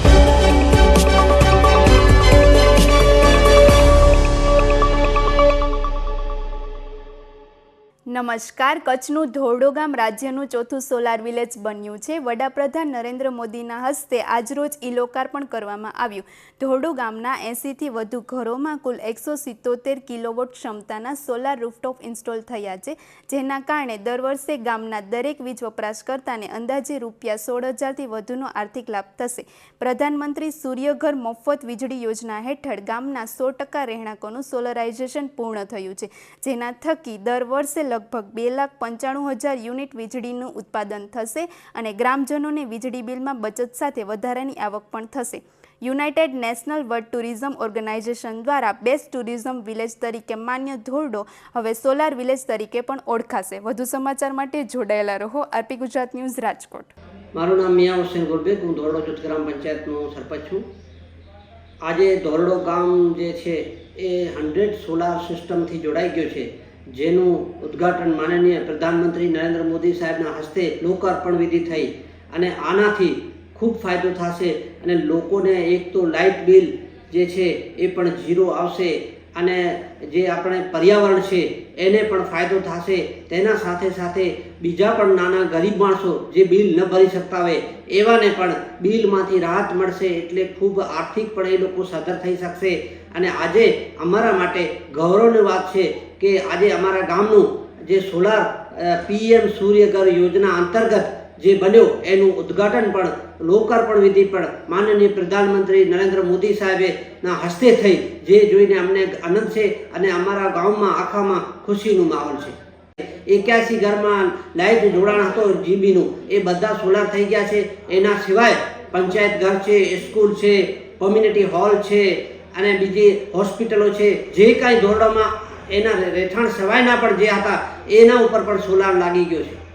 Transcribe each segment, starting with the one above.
Thank you. નમસ્કાર. કચ્છનું ધોરડો ગામ રાજ્યનું ચોથું સોલાર વિલેજ બન્યું છે. વડાપ્રધાન નરેન્દ્ર મોદીના હસ્તે આજરોજ ઈ લોકાર્પણ કરવામાં આવ્યું. ધોરડો ગામના એંસીથી વધુ ઘરોમાં કુલ એકસો સિત્તોતેર કિલોવોટ ક્ષમતાના સોલાર રૂફટોપ ઇન્સ્ટોલ થયા છે, જેના કારણે દર વર્ષે ગામના દરેક વીજ વપરાશકર્તાને અંદાજે રૂપિયા સોળ હજારથી વધુનો આર્થિક લાભ થશે. પ્રધાનમંત્રી સૂર્યઘર મફત વીજળી યોજના હેઠળ ગામના સો ટકા રહેણાંકોનું સોલરાઇઝેશન પૂર્ણ થયું છે, જેના થકી દર વર્ષે લગભગ બે લાખ પંચાણું હજાર યુનિટ વીજળીનું ઉત્પાદન થશે અને ગ્રામજનોને વીજળી બિલમાં બચત સાથે વધારાની આવક પણ થશે. United national world tourism organisation દ્વારા બેસ્ટ ટુરિઝમ વિલેજ તરીકે માન્ય ધોરડો હવે સોલાર વિલેજ તરીકે પણ ઓળખાશે. વધુ સમાચાર માટે જોડાયેલા રહો આરપી ગુજરાત ન્યૂઝ રાજકોટ. મારું નામ મિયા હુસેન ગુરબેગ હું ધોરડો જૂથ ગ્રામ પંચાયતનો સરપંચ છું. આજે ધોરડો ગામ જે છે એ હંડ્રેડ સોલાર સિસ્ટમથી જોડાઈ ગયો છે. જેનું ઉદ્ઘાટન માનનીય પ્રધાનમંત્રી નરેન્દ્ર મોદી સાહેબના હસ્તે લોકાર્પણ વિધિ થઈ અને આનાથી ખૂબ ફાયદો થશે અને લોકોને એક તો લાઇટ બિલ જે છે એ પણ ઝીરો આવશે. અને જે આપણે પર્યાવરણ છે, એને પણ ફાયદો થશે. તેના સાથે સાથે બીજા પણ નાના ગરીબ માણસો જે બિલ ન ભરી શકતા હોય, એવાને પણ બિલમાંથી રાહત મળશે એટલે ખૂબ આર્થિક પણ એ લોકો સદર થઈ શકશે. અને આજે અમારા માટે ગૌરવની વાત છે કે આજે અમારા ગામનું જે સોલાર પીએમ સૂર્યઘર યોજના અંતર્ગત જે બન્યો એનું ઉદ્ઘાટન પણ લોકાર્પણ વિધિ પણ માનનીય પ્રધાનમંત્રી નરેન્દ્ર મોદી સાહેબે ના હસ્તે થઈ, જે જોઈને અમને આનંદ છે અને અમારા ગામમાં, આખામાં ખુશીનું માહોલ છે. એક્યાસી ઘરમાં લાઇટ જોડાણ હતો જીબીનું. એ બધા સોલાર થઈ ગયા છે. એના સિવાય પંચાયત ઘર છે, સ્કૂલ છે, કોમ્યુનિટી હોલ છે અને બીજી હોસ્પિટલો છે. જે કાંઈ ધોરણોમાં એના રહેઠાણ સિવાયના પણ જે હતા, એના ઉપર પણ સોલાર લાગી ગયો છે.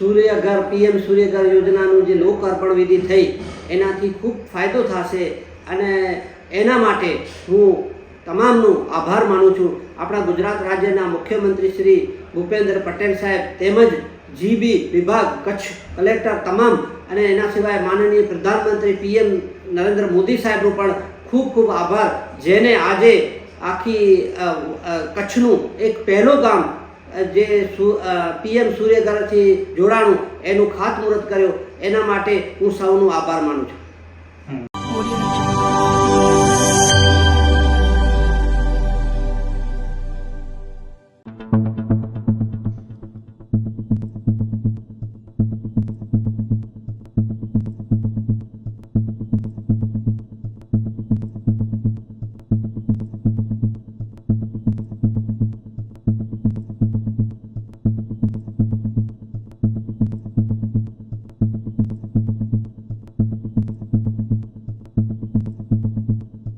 સૂર્યઘર, પીએમ સૂર્યઘર યોજનાનું જે લોકાર્પણ વિધિ થઈ, એનાથી ખૂબ ફાયદો થશે અને એના માટે હું તમામનો આભાર માનું છું. આપણા ગુજરાત રાજ્યના મુખ્યમંત્રી શ્રી ભૂપેન્દ્ર પટેલ સાહેબ તેમજ જીબી વિભાગ, કચ્છ કલેક્ટર તમામ અને એના સિવાય માનનીય પ્રધાનમંત્રી પીએમ નરેન્દ્ર મોદી સાહેબનો પણ ખૂબ ખૂબ આભાર. જેને આજે આખી કચ્છનું એક પહેલો ગામ જે પીએમ સૂર્યઘરથી જોડાણું એનું ખાતમુહૂર્ત કર્યો. એના માટે હું સૌનો આભાર માનું છું.